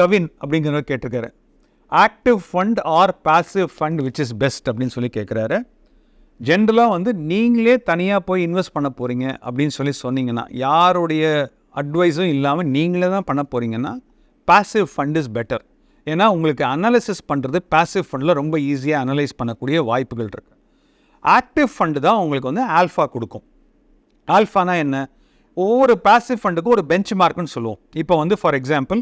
கவின் அப்படிங்கிறவர் கேட்டிருக்காரு. Active fund or passive fund which is best அப்படின்னு சொல்லி கேட்குறாரு. ஜென்ரலாக வந்து நீங்களே தனியாக போய் இன்வெஸ்ட் பண்ண போகிறீங்க அப்படின்னு சொல்லி சொன்னீங்கன்னா யாருடைய அட்வைஸும் இல்லாமல் நீங்களே தான் பண்ண போகிறீங்கன்னா பாசிவ் ஃபண்ட் இஸ் பெட்டர் ஏன்னா உங்களுக்கு அனாலிசிஸ் பண்ணுறது பாசிவ் ஃபண்டில் ரொம்ப ஈஸியாக அனலைஸ் பண்ணக்கூடிய வாய்ப்புகள் இருக்குது ஆக்டிவ் ஃபண்டு தான் உங்களுக்கு வந்து ஆல்ஃபா கொடுக்கும். ஆல்ஃபானா என்ன? ஒவ்வொரு பாசிவ் ஃபண்டுக்கும் ஒரு பெஞ்ச் மார்க்குன்னு சொல்லுவோம். இப்போ வந்து ஃபார் எக்ஸாம்பிள்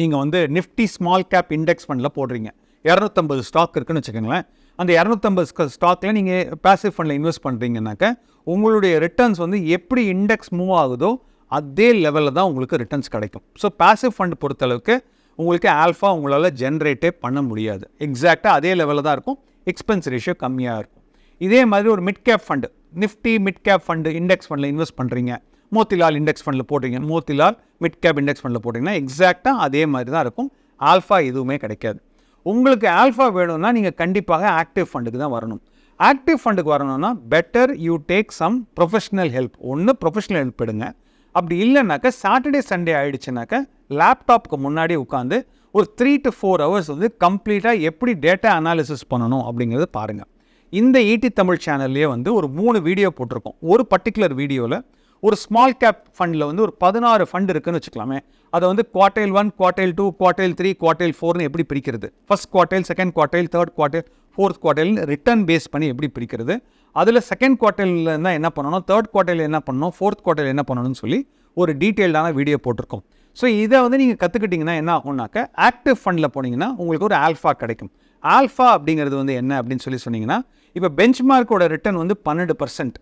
நீங்கள் வந்து நிஃப்டி ஸ்மால் கேப் இண்டெக்ஸ் ஃபண்டில் போடுறீங்க. இரநூத்தம்பது ஸ்டாக் இருக்குன்னு வச்சுக்கோங்களேன். அந்த இரநூத்தம்பது ஸ்டாக்கில் நீங்கள் பாசிவ் ஃபண்டில் இன்வெஸ்ட் பண்ணுறீங்கனாக்க உங்களுடைய ரிட்டர்ன்ஸ் வந்து எப்படி இண்டெக்ஸ் மூவ் ஆகுதோ அதே லெவலில் தான் உங்களுக்கு ரிட்டர்ன்ஸ் கிடைக்கும். ஸோ பாசிவ் ஃபண்ட் பொறுத்தளவுக்கு உங்களுக்கு ஆல்ஃபா உங்களால் ஜென்ரேட்டே பண்ண முடியாது. எக்ஸாக்டாக அதே லெவலில் தான் இருக்கும். எக்ஸ்பென்ஸ் ரேஷியோ கம்மியாக இருக்கும். இதே மாதிரி ஒரு mid cap fund Nifty mid cap fund index ஃபண்டில் இன்வெஸ்ட் பண்ணுறீங்க மோத்திலால் இண்டெக்ஸ் ஃபண்டில் போட்டிங்க மோத்திலால் மிட் கேப் இண்டெக்ஸ் ஃபண்டில் போட்டிங்கன்னா எக்ஸாக்டாக அதே மாதிரி தான் இருக்கும். ஆல்ஃபா எதுவுமே கிடைக்காது. உங்களுக்கு ஆல்ஃபா வேணும்னா நீங்கள் கண்டிப்பாக ஆக்டிவ் ஃபண்டுக்கு தான் வரணும். ஆக்டிவ் ஃபண்டுக்கு வரணும்னா better you take some professional help ஒன்று ப்ரொஃபஷனல் ஹெல்ப் எடுங்க. அப்படி இல்லைனாக்கா சாட்டர்டே சண்டே ஆகிடுச்சுனாக்கா லேப்டாப்புக்கு முன்னாடி உட்காந்து ஒரு த்ரீ டு ஃபோர் ஹவர்ஸ் வந்து கம்ப்ளீட்டாக எப்படி டேட்டா அனாலிசிஸ் பண்ணணும் அப்படிங்கிறது பாருங்கள் இந்த ஈடி தமிழ் சேனல்லே வந்து ஒரு மூணு வீடியோ போட்டிருக்கோம். ஒரு பர்டிகுலர் வீடியோவில் ஒரு ஸ்மால் கேப் ஃபண்டில் வந்து ஒரு பதினாறு ஃபண்ட் இருக்குன்னு வச்சுக்கலாமே. அதை வந்து quartile one quartile two quartile three quartile ஃபோர்னு எப்படி பிரிக்கிறது? First quartile second quartile third quartile fourth குவார்டைல்னு return base பண்ணி எப்படி பிரிக்கிறது? அதில் செகண்ட் குவார்டைலில் இருந்தால் என்ன பண்ணணும்? தேர்ட் குவார்டைலில் என்ன பண்ணணும்? ஃபோர்த் குவார்டைல் என்ன பண்ணணும்னு சொல்லி ஒரு டீட்டெயில்டான வீடியோ போட்டிருக்கோம். ஸோ இதை வந்து நீங்கள் கற்றுக்கிட்டிங்கன்னா என்ன ஆகும்னாக்க ஆக்டிவ் ஃபண்டில் போனீங்கன்னா உங்களுக்கு ஒரு ஆல்ஃபா கிடைக்கும். ஆல்ஃபா அப்படிங்கிறது வந்து என்ன அப்படின்னு சொல்லி சொன்னீங்கன்னா இப்போ பெஞ்ச் மார்க்கோட ரிட்டர்ன் வந்து பன்னெண்டு பர்சன்ட்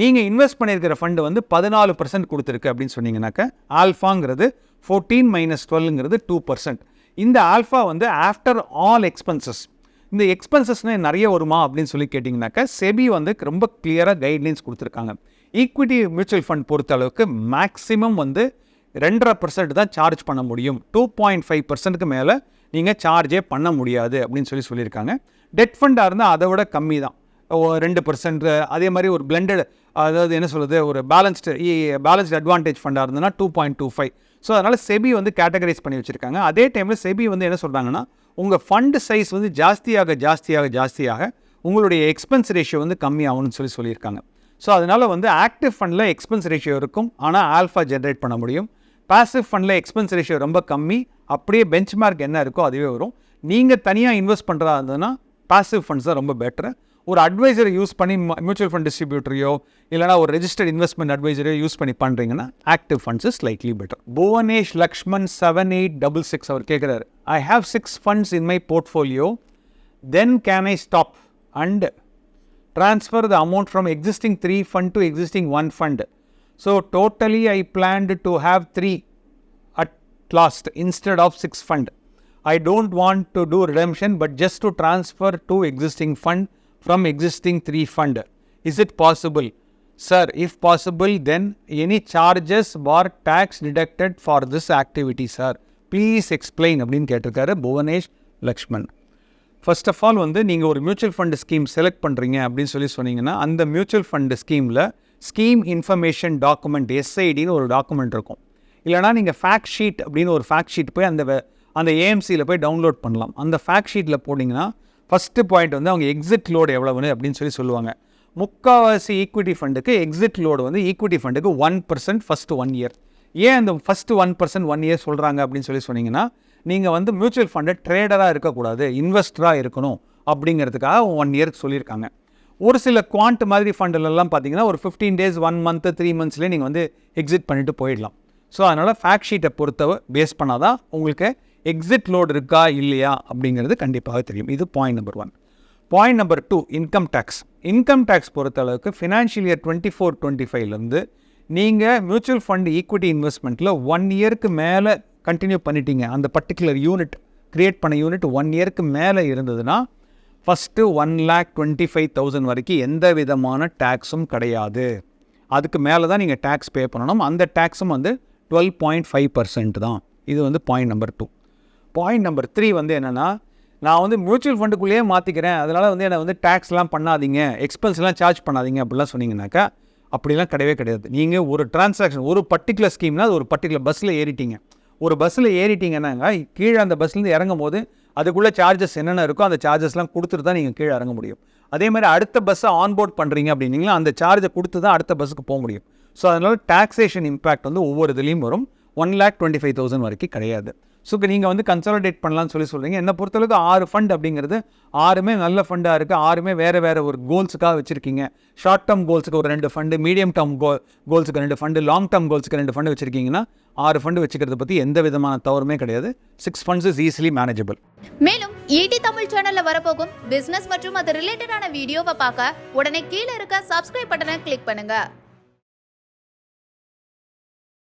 நீங்கள் இன்வெஸ்ட் பண்ணியிருக்கிற ஃபண்டு வந்து பதினாலு பர்சன்ட் கொடுத்துருக்கு அப்படின்னு சொன்னீங்கன்னாக்க ஆல்ஃபாங்கிறது ஃபோர்டீன் மைனஸ் டுவெல்ங்கிறது டூ பர்சன்ட் இந்த ஆல்ஃபா வந்து ஆஃப்டர் ஆல் எக்ஸ்பென்சஸ் இந்த எக்ஸ்பென்சஸ்னு நிறைய வருமா அப்படின்னு சொல்லி கேட்டிங்கனாக்கா செபி வந்து ரொம்ப கிளியராக கைட்லைன்ஸ் கொடுத்துருக்காங்க. ஈக்விட்டி மியூச்சுவல் ஃபண்ட் பொறுத்த அளவுக்கு மேக்ஸிமம் வந்து ரெண்டரை பர்சன்ட் தான் சார்ஜ் பண்ண முடியும். டூ பாயிண்ட் ஃபைவ் பர்சன்ட்டுக்கு மேலே நீங்கள் சார்ஜே பண்ண முடியாது அப்படின்னு சொல்லி சொல்லியிருக்காங்க. டெட் ஃபண்டாக இருந்தால் அதை விட கம்மி தான் ரெண்டு பர்சன்ட் அதே மாதிரி ஒரு பிளெண்டட் அதாவது என்ன சொல்கிறது ஒரு பேலன்ஸ்டு பேலன்ஸ்டு அட்வான்டேஜ் ஃபண்டாக இருந்ததுன்னா two point two five so அதனால் செபி வந்து கேட்டகரைஸ் பண்ணி வச்சுருக்காங்க. அதே டைமில் செபி வந்து என்ன சொல்கிறாங்கன்னா உங்கள் ஃபண்டு சைஸ் வந்து ஜாஸ்தியாக ஜாஸ்தியாக ஜாஸ்தியாக உங்களுடைய எக்ஸ்பென்ஸ் ரேஷியோ வந்து கம்மியாகும்னு சொல்லி சொல்லியிருக்காங்க. ஸோ அதனால் வந்து ஆக்டிவ் ஃபண்டில் எக்ஸ்பென்ஸ் ரேஷியோ இருக்கும். ஆனால் ஆல்ஃபா ஜென்ரேட் பண்ண முடியும். பாசிவ் ஃபண்டில் எக்ஸ்பென்ஸ் ரேஷியோ ரொம்ப கம்மி. அப்படியே பெஞ்ச் மார்க் என்ன இருக்கோ அதுவே வரும். நீங்கள் தனியாக இன்வெஸ்ட் பண்ணுறதா இருந்ததுன்னா பாசிவ் ஃபண்ட்ஸ் தான் ரொம்ப பெட்டர் ஒரு அட்வைசரை யூஸ் பண்ணி மியூச்சுவல் ஃபண்ட் டிஸ்ட்ரிபியூட்டரையோ இல்லைனா ஒரு ரெஜிஸ்டர்ட் இன்வெஸ்ட்மெண்ட் அட்வைசரையோ யூஸ் பண்ணி பண்ணுறீங்கன்னா active funds is slightly better Bhuvanesh Lakshman seven eight double six அவர் கேட்குறாரு I have six funds in my portfolio then can I stop and transfer the amount from existing three fund to existing one fund. So totally I planned to have three at last instead of six fund. I don't want to do redemption but just to transfer to existing fund from existing three fund. Is it possible? Sir, if possible then any charges or tax deducted for this activity sir. Please explain அப்படின்னு கேட்டிருக்காரு Bhuvanesh Lakshman first of all வந்து நீங்கள் ஒரு mutual fund scheme select பண்ணுறீங்க அப்படின்னு சொல்லி சொன்னீங்கன்னா அந்த மியூச்சுவல் ஃபண்டு ஸ்கீமில் ஸ்கீம் இன்ஃபர்மேஷன் டாக்குமெண்ட் எஸ்ஐடின்னு ஒரு டாக்குமெண்ட் இருக்கும் இல்லைனா நீங்கள் ஃபேக்ட் ஷீட் அப்படின்னு ஒரு ஃபேக்ட் ஷீட் போய் அந்த அந்த ஏஎம்சியில் போய் டவுன்லோட் பண்ணலாம் அந்த ஃபேக்ட் ஷீட்டில் போனீங்கன்னா ஃபஸ்ட்டு பாயிண்ட் வந்து அவங்க எக்ஸிட் லோடு எவ்வளவுன்னு அப்படின்னு சொல்லி சொல்லுவாங்க. முக்கால்வாசி ஈக்விட்டி ஃபண்டுக்கு எக்ஸிட் லோடு வந்து equity ஃபண்டுக்கு one percent first one year ஏன் அந்த first one percent one year சொல்கிறாங்க அப்படின்னு சொல்லி சொன்னீங்கன்னா நீங்கள் வந்து மியூச்சுவல் ஃபண்டை ட்ரேடராக இருக்கக்கூடாது இன்வெஸ்டராக இருக்கணும் அப்படிங்கிறதுக்காக ஒன் இயர்க்கு சொல்லியிருக்காங்க. ஒரு சில குவாண்ட் மாதிரி ஃபண்டிலெல்லாம் பார்த்தீங்கன்னா ஒரு fifteen days one month three மந்த்ஸ்லேயே நீங்கள் வந்து எக்ஸிட் பண்ணிவிட்டு போயிடலாம். ஸோ அதனால் ஃபேக்ட் ஷீட்டை பொறுத்த பேஸ் பண்ணால் தான் உங்களுக்கு எக்ஸிட் லோடு இருக்கா இல்லையா அப்படிங்கிறது கண்டிப்பாக தெரியும். இது point number one point number two income tax income tax பொறுத்த அளவுக்கு financial year twenty four twenty ஃபைவ்லேருந்து நீங்கள் மியூச்சுவல் ஃபண்ட் ஈக்விட்டி இன்வெஸ்ட்மெண்ட்டில் ஒன் இயருக்கு மேலே கண்டினியூ பண்ணிட்டீங்க. அந்த பர்டிகுலர் யூனிட் க்ரியேட் பண்ண யூனிட் ஒன் இயருக்கு மேலே இருந்ததுன்னா first one lakh twenty five thousand வரைக்கும் எந்த விதமான டேக்ஸும் கிடையாது. அதுக்கு மேலே தான் நீங்கள் டேக்ஸ் பே பண்ணணும். அந்த டேக்ஸும் வந்து டுவெல் பாயிண்ட் ஃபைவ் பர்சன்ட் தான். இது வந்து point number two point number three வந்து என்னென்னா நான் வந்து மியூச்சுவல் ஃபண்டுக்குள்ளேயே மாற்றிக்கிறேன் அதனால் வந்து என்னை வந்து டேக்ஸ்லாம் பண்ணாதீங்க. எக்ஸ்பென்ஸ்லாம் சார்ஜ் பண்ணாதீங்க அப்படிலாம் சொன்னீங்கன்னாக்கா அப்படிலாம் கிடையவே கிடையாது. நீங்கள் ஒரு டிரான்சாக்ஷன் ஒரு பர்டிகுலர் ஸ்கீம்னா அது ஒரு பர்டிகுலர் பஸ்ஸில் ஏறிட்டீங்க. ஒரு பஸ்ஸில் ஏறிட்டீங்கன்னாங்க கீழே அந்த பஸ்லேருந்து இறங்கும் போது அதுக்குள்ளே சார்ஜஸ் என்னென்ன இருக்கோ அந்த சார்ஜஸ்லாம் கொடுத்துட்டு தான் நீங்கள் கீழே இறங்க முடியும். அதே மாதிரி அடுத்த பஸ்ஸை ஆன்போர்ட் பண்ணுறீங்க அப்படின்னீங்களா அந்த சார்ஜை கொடுத்து தான் அடுத்த பஸ்ஸுக்கு போக முடியும். ஸோ அதனால் டாக்ஸேஷன் இம்பாக்ட் வந்து ஒவ்வொரு இதுலேயும் வரும். One lakh twenty five thousand வரைக்கும் கிடையாது. ஸோ இப்போ நீங்கள் வந்து கன்சாலிடேட் பண்ணலாம்னு சொல்லி சொல்கிறீங்க என்னை பொறுத்தளவுக்கு ஆறு ஃபண்ட் அப்படிங்கிறது ஆறுமே நல்ல ஃபண்டாக இருக்குது ஆறுமே வேறு வேறு ஒரு கோல்ஸுக்காக வச்சுருக்கீங்க. ஷார்ட் டேர்ம் கோல்ஸுக்கு ஒரு ரெண்டு ஃபண்டு மீடியம் டேர்ம் கோ கோல்ஸுக்கு ரெண்டு ஃபண்டு லாங் டேர்ம் கோல்ஸுக்கு ரெண்டு ஃபண்டு வச்சுருக்கீங்கன்னா ஆறு ஃபண்டு வச்சுக்கிறத பற்றி எந்த விதமான தவறுமே கிடையாது. Six funds is easily manageable மேலும் ஈடி தமிழ் சேனலில் வரப்போகும் பிஸ்னஸ் மற்றும் அது ரிலேட்டடான வீடியோவை பார்க்க உடனே கீழே இருக்க சப்ஸ்கிரைப் பட்டனை கிளிக் பண்ணுங்கள்